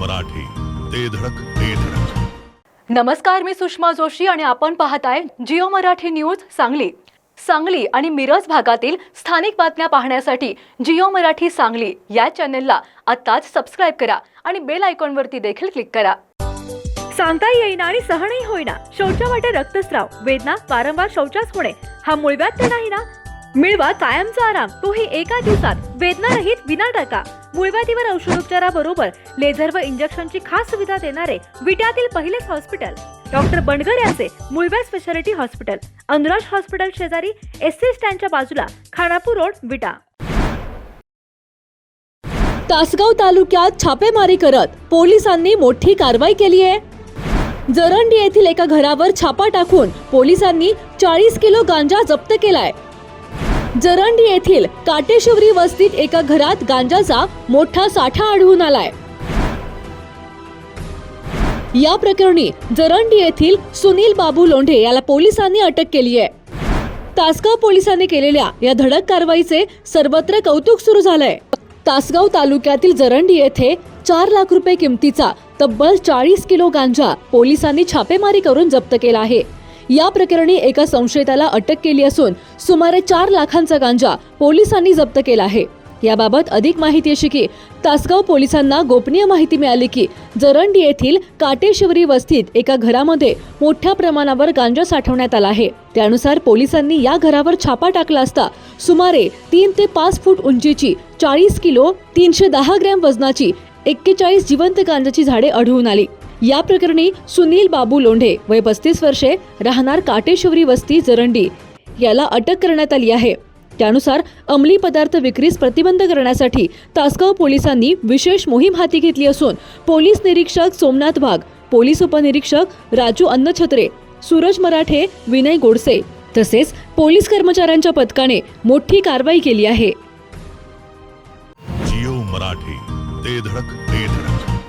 मराठी. ते धडक ते धडक. नमस्कार मी सुषमा जोशी आणि आपण पाहताय जिओ मराठी न्यूज सांगली. सांगली आणि मिरज भागातील स्थानिक बातम्या पाहण्यासाठी जिओ मराठी सांगली या चॅनलला आत्ताच सबस्क्राईब करा आणि बेल आयकॉनवरती देखील क्लिक करा. सांगता येईना आणि सहनही होईना. शौचा वाटे रक्तस्राव. वेदना वारंवार शौचास होणे. हा मूळव्यात तर नाही ना? मिळवा कायमचा आराम. तोही एका दिवसात. वेदनारहित विना टाका मुळव्याधीवर औषधोपचाराबरोबर लेझर व इंजेक्शनची खास सुविधा देणारे विटातील पहिलेच हॉस्पिटल. डॉक्टर बंडगर यांचे मुळव्या स्पेशालिटी हॉस्पिटल. अनुराज हॉस्पिटल शेजारी एस सी स्टँडच्या बाजूला खानापूर रोड विटा. तासगाव तालुक्यात छापेमारी करत पोलिसांनी मोठी कारवाई केली आहे. जरंडी येथील एका घरावर छापा टाकून पोलिसांनी चाळीस किलो गांजा जप्त केलाय. जरंडी येथील काटेश्वरी वस्तीत एका घरात गांजाचा मोठा साठा आढळून आलाय. या प्रकरणी जरंडी येथील सुनील बाबू लोंढे याला पोलिसांनी अटक केली आहे. तासगाव पोलिसांनी केलेल्या या धडक कारवाईचे सर्वत्र कौतुक सुरू झालंय. तासगाव तालुक्यातील जरंडी येथे चार लाख रुपये किमतीचा तब्बल चाळीस किलो गांजा पोलिसांनी छापेमारी करून जप्त केला आहे. या प्रकरणी एका संशयिताला अटक केली असून सुमारे चार लाखांचा गांजा पोलिसांनी जप्त केला आहे. याबाबत अधिक माहिती अशी की तासगाव पोलिसांना गोपनीय माहिती मिळाली की जरंडी येथील काटेशिवरी वस्तीत एका घरामध्ये मोठ्या प्रमाणावर गांजा साठवण्यात आला आहे. त्यानुसार पोलिसांनी या घरावर छापा टाकला असता सुमारे तीन ते पाच फूट उंचीची चाळीस किलो तीनशे दहा ग्रॅम वजनाची एक्केचाळीस जिवंत गांजाची झाडे आढळून आली. या प्रकरणी सुनील बाबू लोंढे वय पस्तीस वर्षे राहणार काटेश्वरी वस्ती जरंडी याला अटक करण्यात आली आहे. त्यानुसार अंमली पदार्थ विक्रीस प्रतिबंध करण्यासाठी तासगाव पोलिसांनी विशेष मोहीम हाती घेतली असून पोलीस निरीक्षक सोमनाथ वाघ पोलीस उपनिरीक्षक राजू अन्नछत्रे सूरज मराठे विनय गोडसे तसेच पोलीस कर्मचाऱ्यांच्या पथकाने मोठी कारवाई केली आहे. जिओ मराठी ते धडक ते धडक.